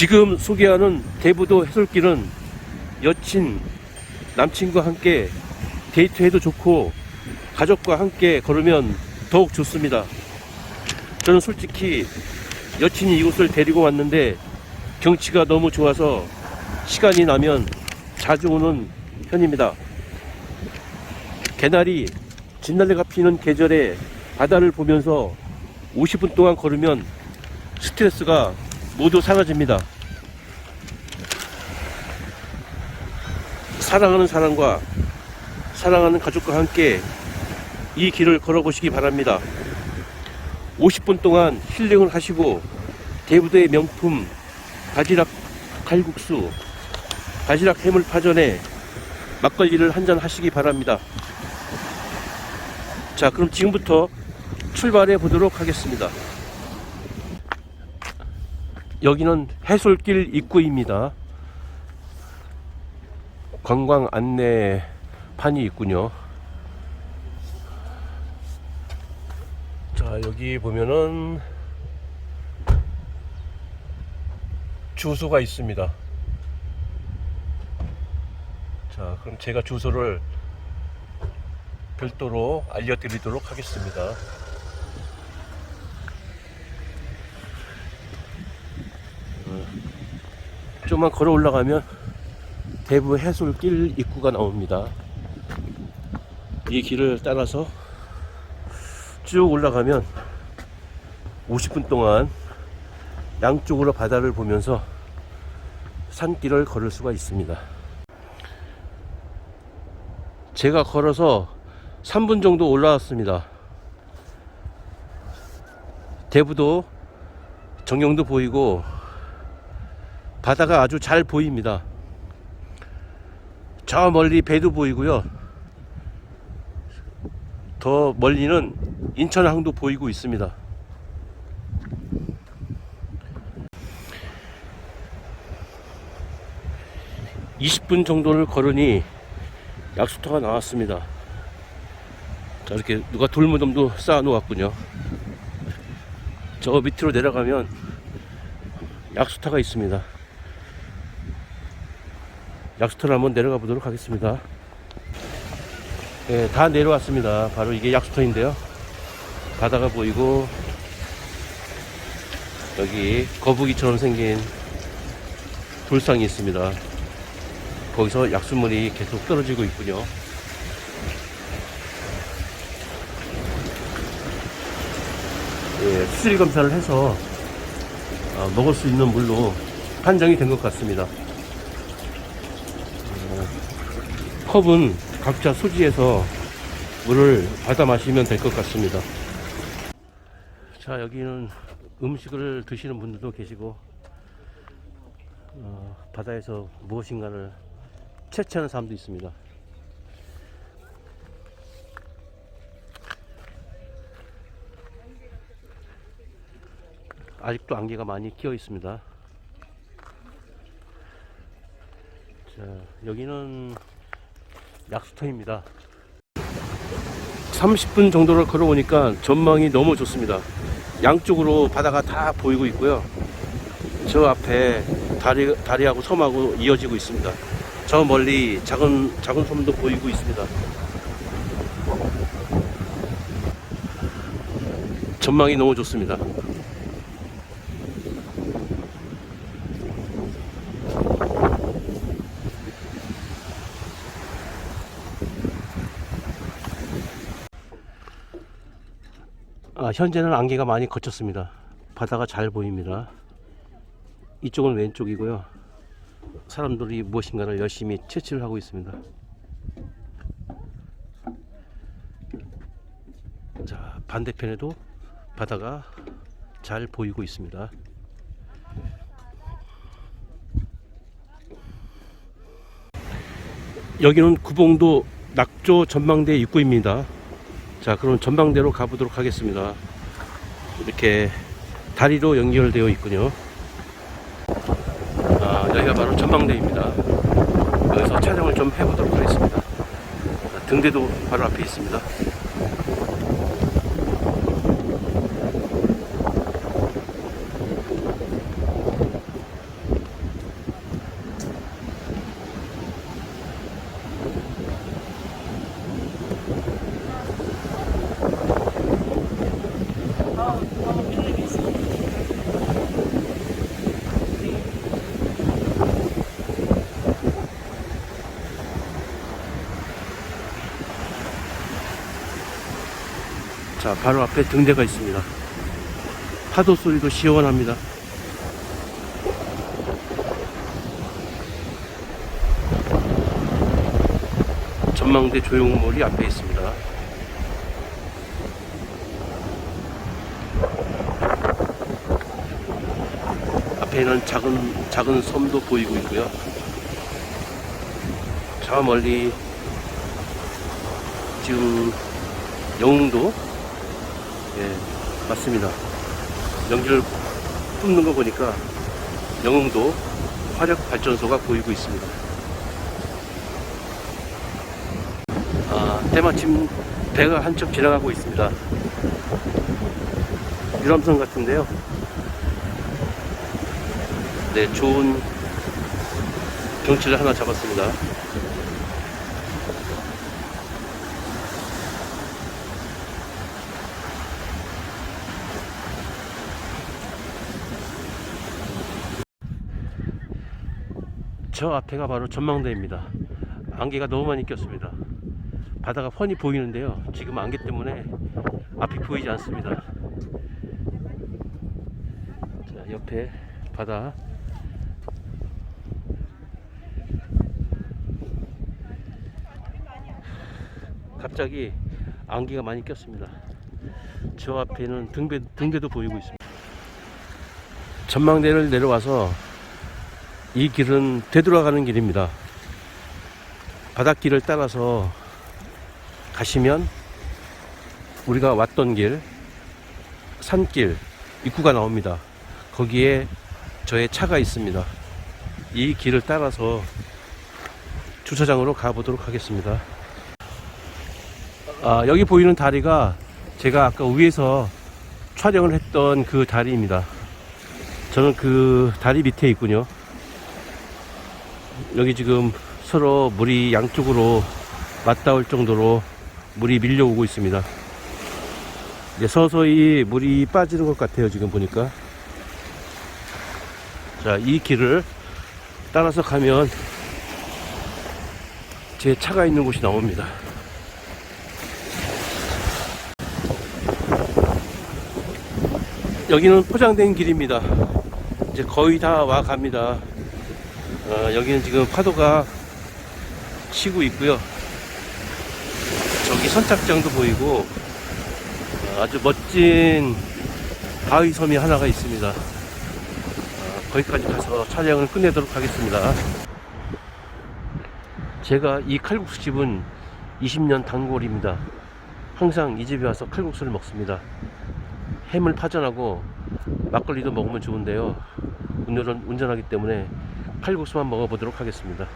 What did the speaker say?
지금 소개하는 대부도 해솔길은 여친, 남친과 함께 데이트해도 좋고 가족과 함께 걸으면 더욱 좋습니다. 저는 솔직히 여친이 이곳을 데리고 왔는데 경치가 너무 좋아서 시간이 나면 자주 오는 편입니다. 개나리, 진달래가 피는 계절에 바다를 보면서 50분 동안 걸으면 스트레스가 모두 사라집니다. 사랑하는 사람과 사랑하는 가족과 함께 이 길을 걸어보시기 바랍니다. 50분 동안 힐링을 하시고 대부도의 명품 바지락 칼국수, 바지락 해물파전에 막걸리를 한잔 하시기 바랍니다. 자, 그럼 지금부터 출발해 보도록 하겠습니다. 여기는 해솔길 입구입니다. 관광 안내판이 있군요. 자, 여기 보면은 주소가 있습니다. 자, 그럼 제가 주소를 별도로 알려드리도록 하겠습니다. 좀만 걸어 올라가면 대부 해솔길 입구가 나옵니다. 이 길을 따라서 쭉 올라가면 50분 동안 양쪽으로 바다를 보면서 산길을 걸을 수가 있습니다. 제가 걸어서 3분 정도 올라왔습니다. 대부도 정경도 보이고 바다가 아주 잘 보입니다. 저 멀리 배도 보이고요. 더 멀리는 인천항도 보이고 있습니다. (20분) 정도를 걸으니 약수터가 나왔습니다. 자, 이렇게 누가 돌무덤도 쌓아 놓았군요. 저 밑으로 내려가면 약수터가 있습니다. 약수터를 한번 내려가 보도록 하겠습니다. 네, 다 내려왔습니다. 바로 이게 약수터인데요. 바다가 보이고 여기 거북이처럼 생긴 불상이 있습니다. 거기서 약수물이 계속 떨어지고 있군요. 예, 수질 검사를 해서 어, 먹을 수 있는 물로 판정이 된 것 같습니다. 어, 컵은 각자 소지해서 물을 받아 마시면 될 것 같습니다. 자, 여기는 음식을 드시는 분들도 계시고, 어, 바다에서 무엇인가를 채취하는 사람도 있습니다. 아직도 안개가 많이 끼어 있습니다. 자, 여기는 약수터입니다. 30분 정도를 걸어오니까 전망이 너무 좋습니다. 양쪽으로 바다가 다 보이고 있고요. 저 앞에 다리, 다리하고 섬하고 이어지고 있습니다. 저 멀리 작은, 작은 섬도 보이고 있습니다. 전망이 너무 좋습니다. 아, 현재는 안개가 많이 걷혔습니다. 바다가 잘 보입니다. 이쪽은 왼쪽이고요. 사람들이 무엇인가를 열심히 채취를 하고 있습니다. 자, 반대편에도 바다가 잘 보이고 있습니다. 여기는 구봉도 낙조 전망대 입구입니다. 자, 그럼 전망대로 가보도록 하겠습니다. 이렇게 다리로 연결되어 있군요. 아, 여기가 바로 전망대입니다. 여기서 촬영을 좀 해보도록 하겠습니다. 등대도 바로 앞에 있습니다. 자, 바로 앞에 등대가 있습니다. 파도 소리도 시원합니다. 전망대 조형물이 앞에 있습니다. 앞에는 작은 작은 섬도 보이고 있고요. 저 멀리 지금 영흥도 예 맞습니다. 연기를 뿜는 거 보니까 영흥도 화력 발전소가 보이고 있습니다. 아, 때마침 배가 한척 지나가고 있습니다. 유람선 같은데요. 네, 좋은 경치를 하나 잡았습니다. 저 앞에가 바로 전망대입니다. 안개가 너무 많이 꼈습니다. 바다가 훤히 보이는데요. 지금 안개 때문에 앞이 보이지 않습니다. 자, 옆에 바다. 갑자기 안개가 많이 꼈습니다. 저 앞에는 등배, 등대도 보이고 있습니다. 전망대를 내려와서 이 길은 되돌아가는 길입니다. 바닷길을 따라서 가시면 우리가 왔던 길, 산길, 입구가 나옵니다. 거기에 저의 차가 있습니다. 이 길을 따라서 주차장으로 가보도록 하겠습니다. 아, 여기 보이는 다리가 제가 아까 위에서 촬영을 했던 그 다리입니다. 저는 그 다리 밑에 있군요. 여기 지금 서로 물이 양쪽으로 맞닿을 정도로 물이 밀려오고 있습니다. 이제 서서히 물이 빠지는 것 같아요. 지금 보니까. 자, 이 길을 따라서 가면 제 차가 있는 곳이 나옵니다. 여기는 포장된 길입니다. 이제 거의 다 와 갑니다. 어, 여기는 지금 파도가 치고 있고요. 저기 선착장도 보이고 어, 아주 멋진 바위 섬이 하나가 있습니다. 어, 거기까지 가서 촬영을 끝내도록 하겠습니다. 제가 이 칼국수 집은 20년 단골입니다. 항상 이 집에 와서 칼국수를 먹습니다. 햄을 파전하고 막걸리도 먹으면 좋은데요. 오늘은 운전하기 때문에 칼국수만 먹어보도록 하겠습니다.